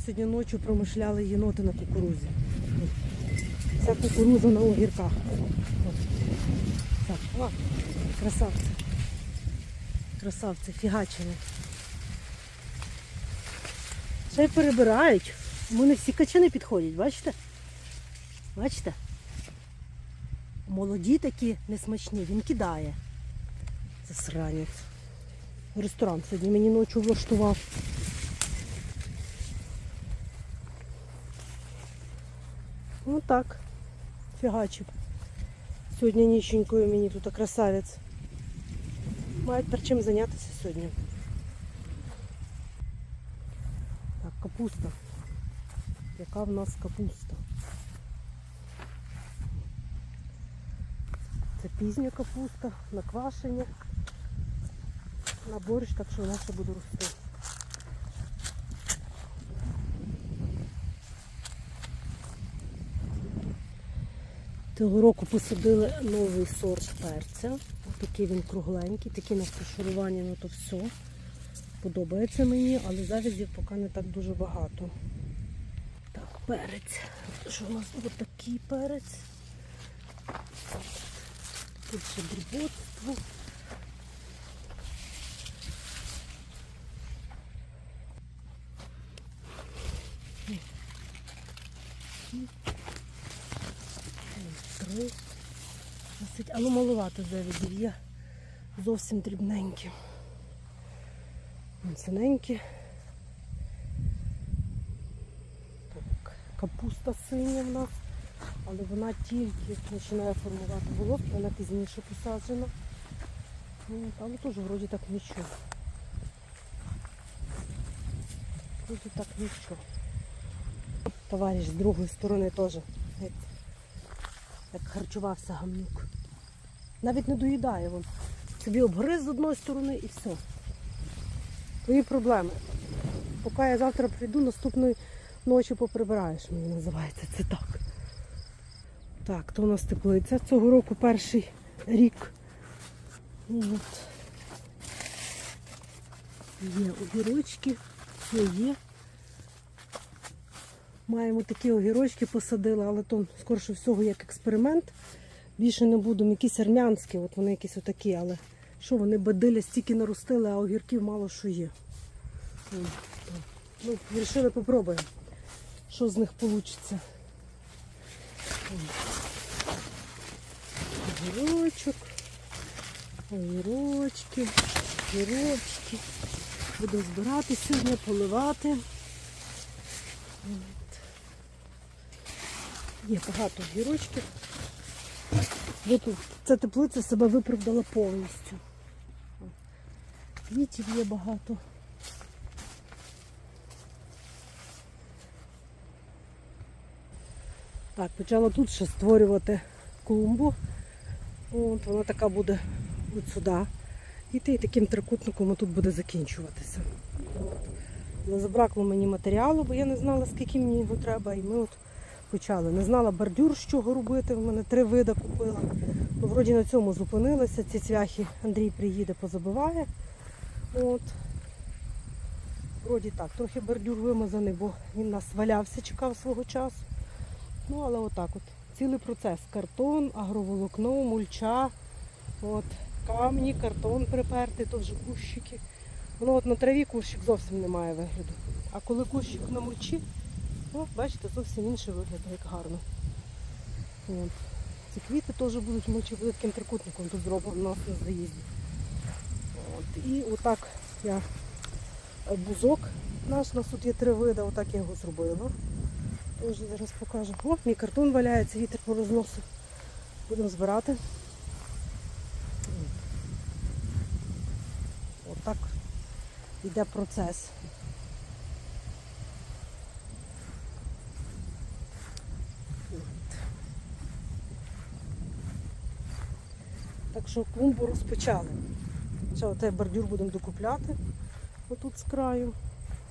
сьогодні ночі промишляли єноти на кукурузі. Ця кукуруза на огірках. Так, о, красавці. Красавці, фігачили. Ще й перебирають. У мене всі качани підходять, бачите? Бачите? Молоді такі несмачні, він кидає. Засранець. Ресторан сьогодні мені ночі влаштував. Ну так, фігачив. Сьогодні ніченькою мені тут красавець. Мають тепер чим зайнятися сьогодні. Так, капуста. Яка в нас капуста? Це пізня капуста, на квашення, на борщ, так що вона ще буде рости. Цього року посадили новий сорт перця. Такий він кругленький, такі на фарширування, ну то все. Подобається мені, але завязів поки не так дуже багато. Так, перець. Що у нас ось такий перець? Тут ще дріботство. Три. Досить, але маловато завідів є. Зовсім дрібненькі. Синенькі. Так, капуста синя в нас, але вона тільки починає формувати головки, вона пізніше посаджена. Ну, Але теж вроді так нічого. Вроді так нічого. Товариш з другої сторони теж. Як, харчувався гамнюк. Навіть не доїдає він. Собі обгриз з одної сторони і все. Твої проблеми. Поки я завтра прийду, наступної ночі поприбираєш, мені називається це так. Так, то у нас теплиця. Цього року перший рік. От. Є огірочки, все є. Маємо такі огірочки посадили, але то скорше всього як експеримент. Більше не будемо, якісь армянські, от вони якісь отакі, але що вони бадиля стільки наростили, а огірків мало що є. Ну, вирішили попробуємо, що з них вийде. Огірочок, огірочки, огірочки. Будемо збирати сьогодні, поливати. Є багато огірочків. Випив- Ця теплиця себе виправдала повністю. Квітів є багато. Так, почала тут ще створювати клумбу. От, вона така буде от сюди. Іти і таким трикутником тут буде закінчуватися. От. Забракло мені матеріалу, бо я не знала, скільки мені його треба. І ми от почали. Не знала бордюр, з чого робити. В мене три вида купила. Ну, вроді на цьому зупинилася. Ці цвяхи Андрій приїде, позабиває. От. Вроді так, трохи бордюр вимазаний, бо він нас валявся, чекав свого часу. Ну, але отак от. Цілий процес. Картон, агроволокно, мульча, от, камні, картон припертий, то вже кущики. Воно от на траві кущик зовсім не має вигляду. А коли кущик на мульчі, ну, бачите, зовсім інший вигляд, як гарно. От. Ці квіти теж будуть таким трикутником тут зроблено на заїзді. От. І отак я е, бузок наш, у нас тут є три види, отак я його зробила. Теж зараз покажу. О, мій картон валяється, вітер порозносив. Будемо збирати. Отак йде процес. Що клумбу розпочали. Ще оцей бордюр будемо докупляти отут з краю.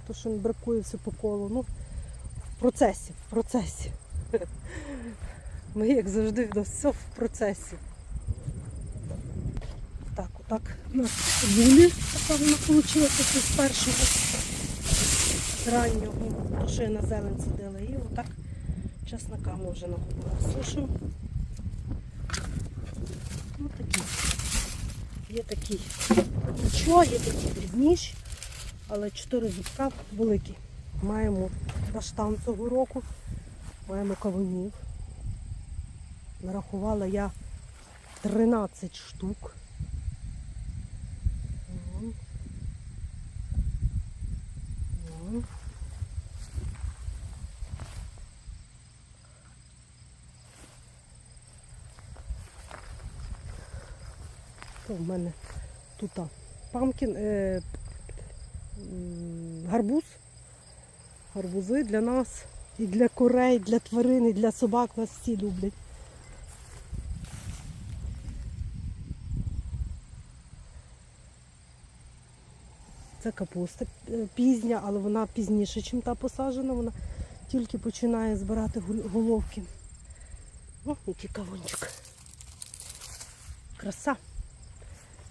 То, що не бракує все по колу. Ну, в процесі, в процесі. Ми, як завжди, все в процесі. Так, отак у нас булі, така з першого. раннього, то що я на зелень садила. І отак чеснока ми вже нагубила. Сушимо. Ну такі. Є такі нічого, є такі дрібніші, але чотири зубка великі. Маємо баштан цього року, маємо кавунів. Нарахувала я 13 штук. Вон. Вон. То в мене тут памкін, е, гарбуз. Гарбузи для нас і для курей, і для тварин, і для собак нас всі люблять. Це капуста е, пізня, але вона пізніше, ніж та посаджена. Вона тільки починає збирати головки. О, який кавунчик. Краса.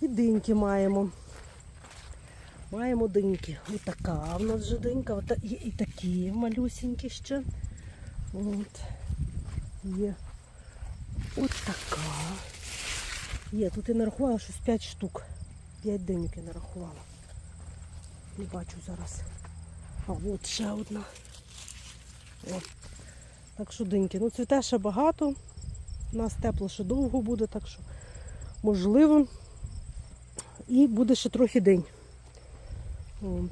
І диньки маємо. Маємо диньки. Ось така в нас вже динька. Ота- Є і такі малюсінькі ще. От. Є. От така. Є, тут я нарахувала щось 5 штук. 5 диньок я нарахувала. Не бачу зараз. А от ще одна. О. Так що диньки. Ну цвіте ще багато. У нас тепло ще довго буде, так що можливо. І буде ще трохи день. От.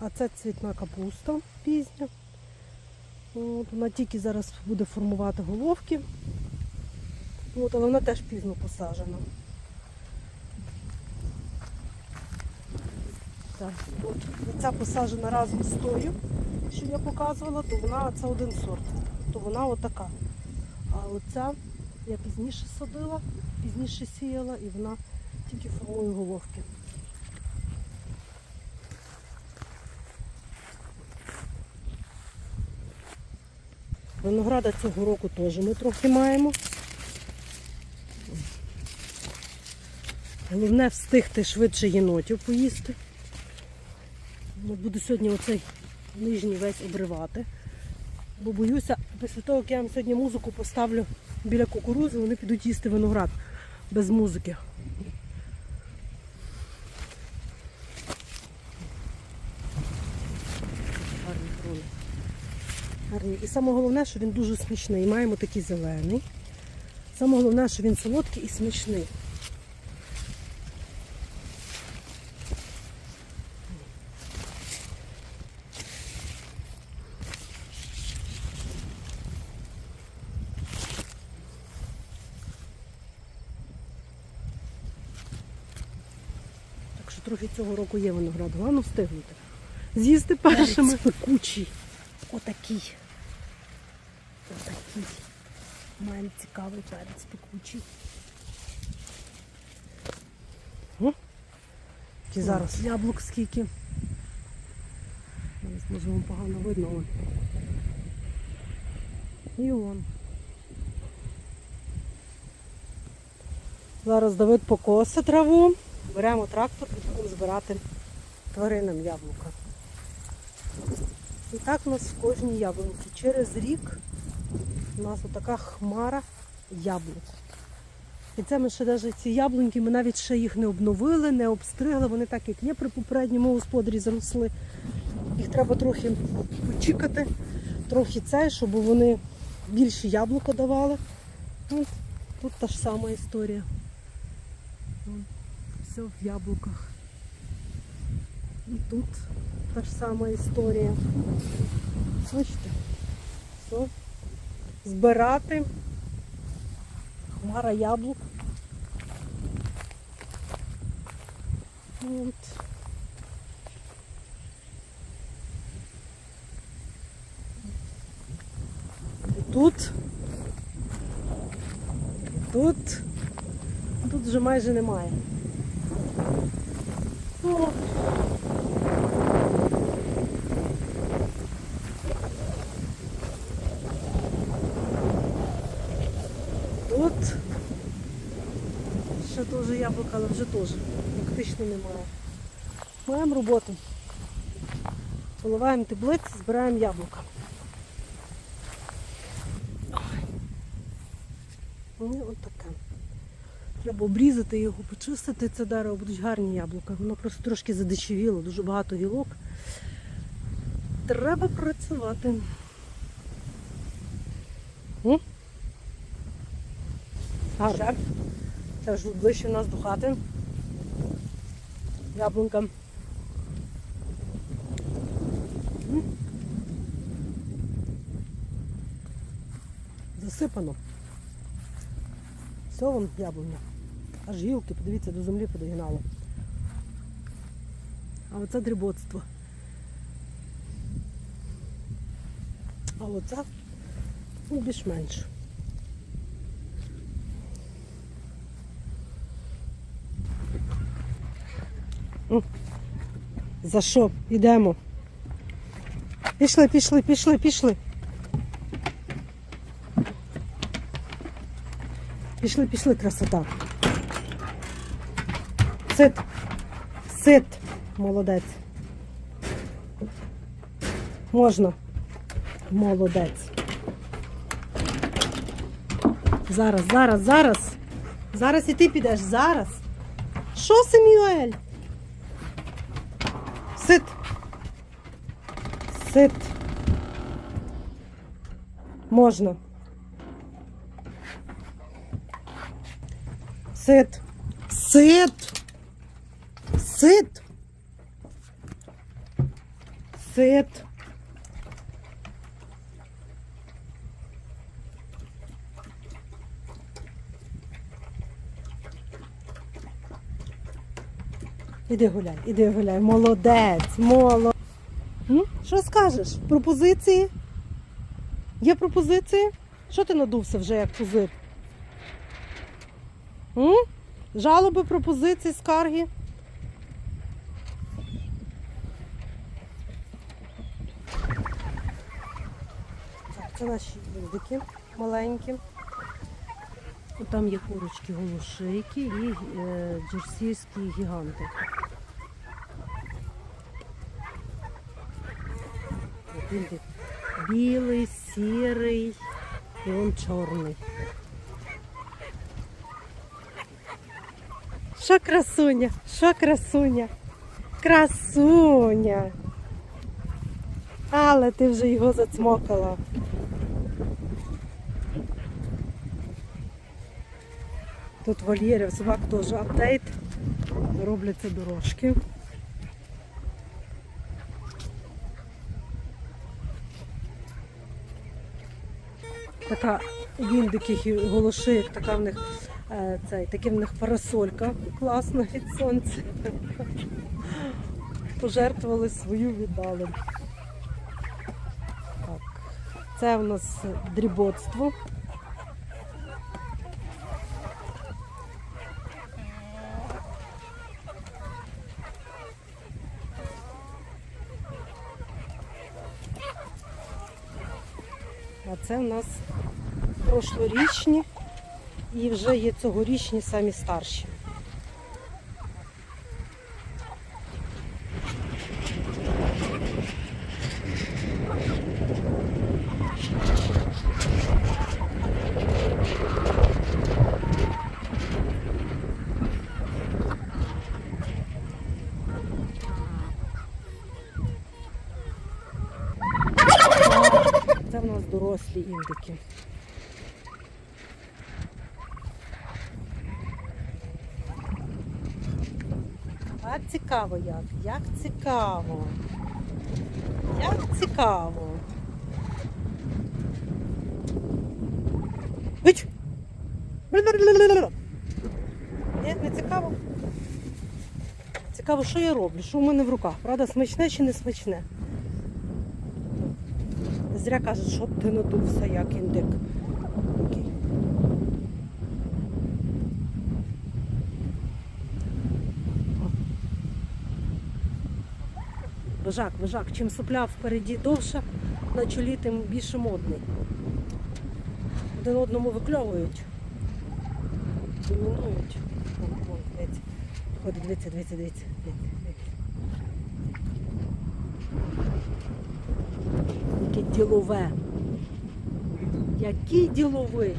А це цвітна капуста пізня. От. Вона тільки зараз буде формувати головки. От, але вона теж пізно посаджена. Так, от. Ця посаджена разом з тою, що я показувала, то вона це один сорт. То вона отака. А оця я пізніше садила, пізніше сіяла і вона тільки формує головки. Винограда цього року теж ми трохи маємо. Головне встигти швидше єнотів поїсти. Буду сьогодні оцей нижній весь обривати. Бо боюся, після того, як я вам сьогодні музику поставлю біля кукурузи, вони підуть їсти виноград без музики. Гарні крони. Гарні. І саме головне, що він дуже смачний. Маємо такий зелений. Саме головне, що він солодкий і смачний. Так що трохи цього року є виноград. Головне встигнути. З'їсти першими. Пекучий. Отакий. Отакий. Маємо цікавий перець пекучий. О, Які зараз яблук скільки. Зараз може вам погано видно. Вон. І вон. Зараз Давид покосе траву. Беремо трактор і будемо збирати тваринам яблука. І так у нас в кожній яблунці. Через рік у нас отака хмара яблук. І це ми ще навіть ці яблуньки, ми навіть ще їх не обновили, не обстригли. Вони так, як є при попередньому господарі заросли. Їх треба трохи почекати, трохи це, щоб вони більше яблука давали. От, тут та ж сама історія. Все в яблуках. І тут та ж сама історія. Бачите? Все. Збирати. Хмара яблук. От. Тут. Тут. Тут вже майже немає. О. Тут ще теж яблука, але вже теж практично немає. Маємо роботу. Поливаємо теплиці, збираємо яблука. Ну, от таке. Треба обрізати його, почистити це дерево, будуть гарні яблука. Воно просто трошки задичавіло, дуже багато гілок. Треба працювати. Гарно. Вже ближче у нас до хати. Яблунка. Засипано. Все вон яблуня. Аж гілки, подивіться, до землі подогинало. А оце дріботство. А оце більш-менш. За що? Йдемо. Пішли, пішли, пішли, пішли. Пішли, пішли, красота. Сит. Сит. Молодець. Можна. Молодець. Зараз, зараз, зараз. Зараз і ти підеш. Зараз. Що, Семюель? Сит. Сит. Можна. Сит. Сит. Сит. Сит. Іди гуляй, іди гуляй. Молодець, молодець. Що скажеш? Пропозиції? Є пропозиції? Що ти надувся вже як пузир? М? Жалоби, пропозиції, скарги? Це наші індики маленькі. Там є курочки голошейки і е, джерсійські гіганти. От індик білий, сірий і он чорний. Що красуня? Що красуня? Красуня. Але ти вже його зацмокала. Тут вольєрів собак теж апдейт. Робляться дорожки. Така віндики і голошиїв, така в них е, цей, такі в них парасолька класна від сонця. Пожертвували свою віддали. Так. Це в нас дріботство. А це в нас прошлорічні і вже є цьогорічні самі старші. Це в нас дорослі індики. А цікаво як? Як цікаво. Як цікаво. Ні, не цікаво. Цікаво, що я роблю, що в мене в руках. Правда, смачне чи не смачне? Зря кажуть, що ти надувся, як індик. Вожак, вожак, чим сопля впереді довша, на чолі, тим більше модний. Один одному викльовують. Домінують. Ходить, дивіться, дивіться, дивіться. дивіться. ділове. Який діловий.